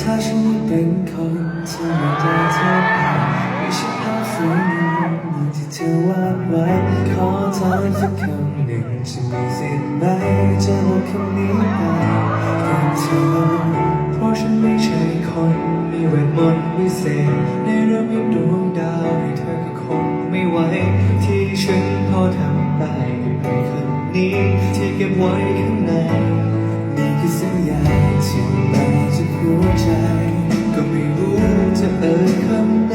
ถ้าฉันเป็นคนที่ไม่ได้เธอไปไม่ใช่ภาพสวยงามอย่างที่เธอวาดไว้ ขอถามสักคำหนึ่งจะมีสิทธิ์ไหมจะบอกคำนี้ไปกับเธอเพราะฉันไม่ใช่คนมีเวทมนต์วิเศษในเรื่องมีดวงดาวให้เธอก็คงไม่ไหวที่ฉันพอทำได้ในคำนี้ที่เก็บไว้ข้างใน หัวใจ ก็ไม่รู้จะเอ่ยคำไหน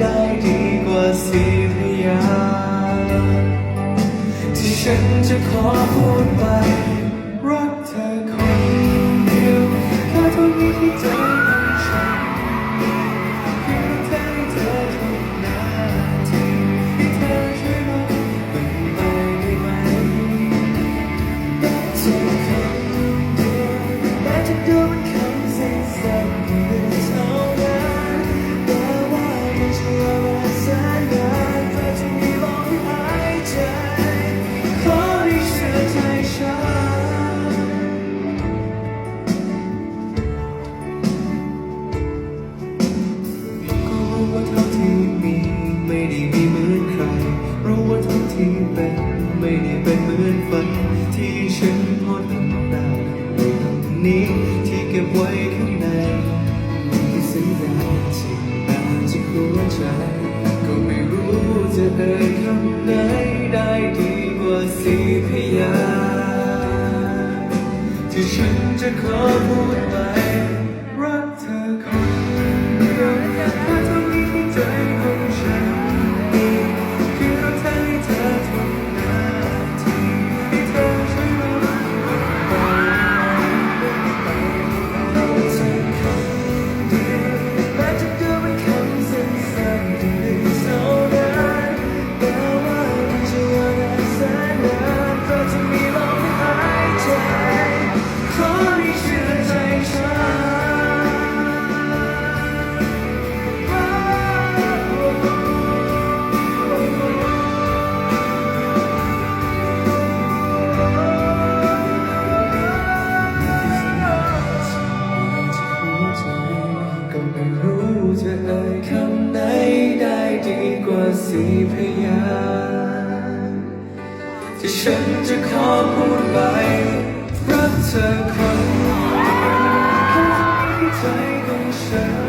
ได้ดีกว่าสีพยางค์ที่ฉันจะขอพูดไป รักเธอคนเดียวแค่เท่านี้ที่เจอ เป็นเหมือนฝันที่ฉันพอทำได้ในตรงนี้ที่เก็บไว้ข้างในมันคือสัญญาที่มาจากหัวใจก็ไม่รู้จะเอ่ยคำไหนได้ดีกว่าสีพยาที่ฉันจะขอพูดไปรักเธอคน สีพยางค์ที่ฉันจะขอพูดไปรักเธอคนเดียวใจของฉัน